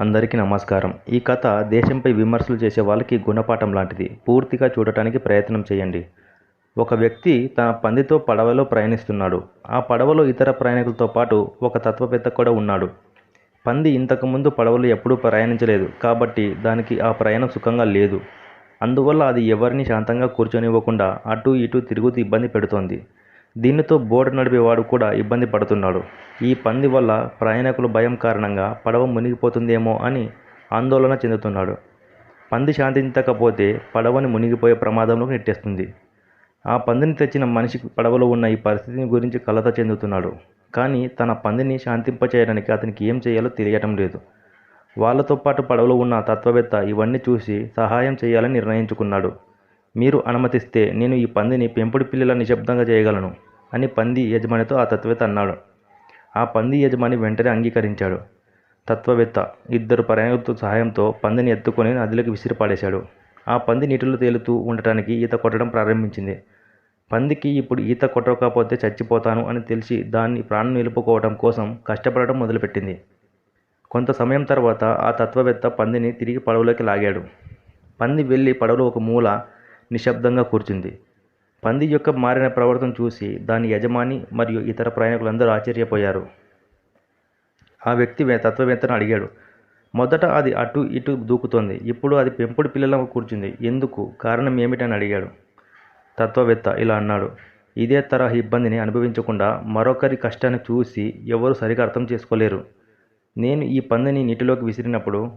అందరికీ నమస్కారం. ఈ కథ దేశంపై విమర్శలు చేసే వాళ్ళకి గుణపాఠం లాంటిది. పూర్తిగా చూడటానికి ప్రయత్నం చేయండి. ఒక వ్యక్తి తన పందితో పడవలో ప్రయాణిస్తున్నాడు. ఆ పడవలో ఇతర ప్రయాణికులతో పాటు ఒక తత్వవేత్త కూడా ఉన్నాడు. పంది ఇంతకుముందు పడవలు ఎప్పుడూ ప్రయాణించలేదు. కాబట్టి దానికి ఆ ప్రయాణం సుఖంగా లేదు. అందువల్ల అది ఎవరిని శాంతంగా కూర్చొనివ్వకుండా అటు ఇటు తిరుగుతూ ఇబ్బంది పెడుతోంది. దీనితో బోటు నడిపేవాడు కూడా ఇబ్బంది పడుతున్నాడు. ఈ పంది వల్ల ప్రయాణికుల భయం కారణంగా పడవ మునిగిపోతుందేమో అని ఆందోళన చెందుతున్నాడు. పంది శాంతించకపోతే పడవని మునిగిపోయే ప్రమాదంలోకి నెట్టేస్తుంది. ఆ పందిని తెచ్చిన మనిషి పడవలో ఉన్న ఈ పరిస్థితిని గురించి కలత చెందుతున్నాడు. కానీ తన పందిని శాంతింపచేయడానికి అతనికి ఏం చేయాలో తెలియటం లేదు. వాళ్ళతో పాటు పడవలో ఉన్న తత్వవేత్త ఇవన్నీ చూసి సహాయం చేయాలని నిర్ణయించుకున్నాడు. మీరు అనుమతిస్తే నేను ఈ పందిని పెంపుడు పిల్లల నిశ్శబ్దంగా చేయగలను. అని పంది యజమానితో ఆ తత్వవేత్త అన్నాడు. ఆ పంది యజమాని వెంటనే అంగీకరించాడు. తత్వవేత్త ఇద్దరు ప్రయాణికులతో సహాయంతో పందిని ఎత్తుకొని నదిలోకి విసిరిపాడేశాడు ఆ పంది నీటిలో తేలుతూ ఉండటానికి ఈత కొట్టడం ప్రారంభించింది. పందికి ఇప్పుడు ఈత కొట్టకపోతే చచ్చిపోతాను అని తెలిసి దాన్ని ప్రాణం నిలుపుకోవడం కోసం కష్టపడటం మొదలుపెట్టింది. కొంత సమయం తర్వాత ఆ తత్వవేత్త పందిని తిరిగి పడవలోకి లాగాడు. పంది వెళ్ళి పడవలో ఒక మూల నిశ్శబ్దంగా కూర్చుంది. పంది యొక్క మారిన ప్రవర్తన చూసి దాని యజమాని మరియు ఇతర ప్రయాణికులందరూ ఆశ్చర్యపోయారు. ఆ వ్యక్తి తత్వవేత్తను అడిగాడు మొదట అది అటు ఇటు దూకుతోంది ఇప్పుడు అది పెంపుడు పిల్లల కూర్చుంది ఎందుకు? కారణం ఏమిటని అడిగాడు. తత్వవేత్త ఇలా అన్నాడు ఇదే తరహా ఇబ్బందిని అనుభవించకుండా మరొకరి కష్టాన్ని చూసి ఎవరు సరిగా అర్థం చేసుకోలేరు. నేను ఈ పందిని నీటిలోకి విసిరినప్పుడు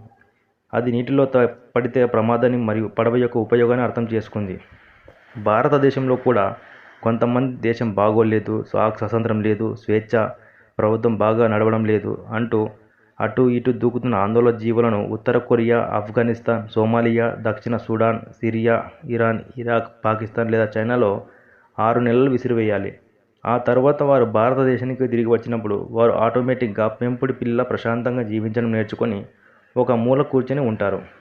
అది నీటిలో త- పడితే ప్రమాదాన్ని మరియు పడవ యొక్క ఉపయోగాన్ని అర్థం చేసుకుంది. భారతదేశంలో కూడా కొంతమంది దేశం బాగోలేదు స్వా- స్వతంత్రం లేదు స్వేచ్ఛ ప్రభుత్వం బాగా నడవడం లేదు అంటూ అటు ఇటు దూకుతున్న ఆందోళన జీవులను ఉత్తర కొరియా ఆఫ్ఘనిస్తాన్ సోమాలియా దక్షిణ Sudan Syria Iran Iraq Pakistan లేదా చైనాలో ఆరు నెలలు విసిరివేయాలి. ఆ తర్వాత వారు భారతదేశానికి తిరిగి వచ్చినప్పుడు వారు ఆటోమేటిక్గా పెంపుడు పిల్ల ప్రశాంతంగా జీవించడం నేర్చుకొని ఒక మూల కూర్చొని ఉంటారు.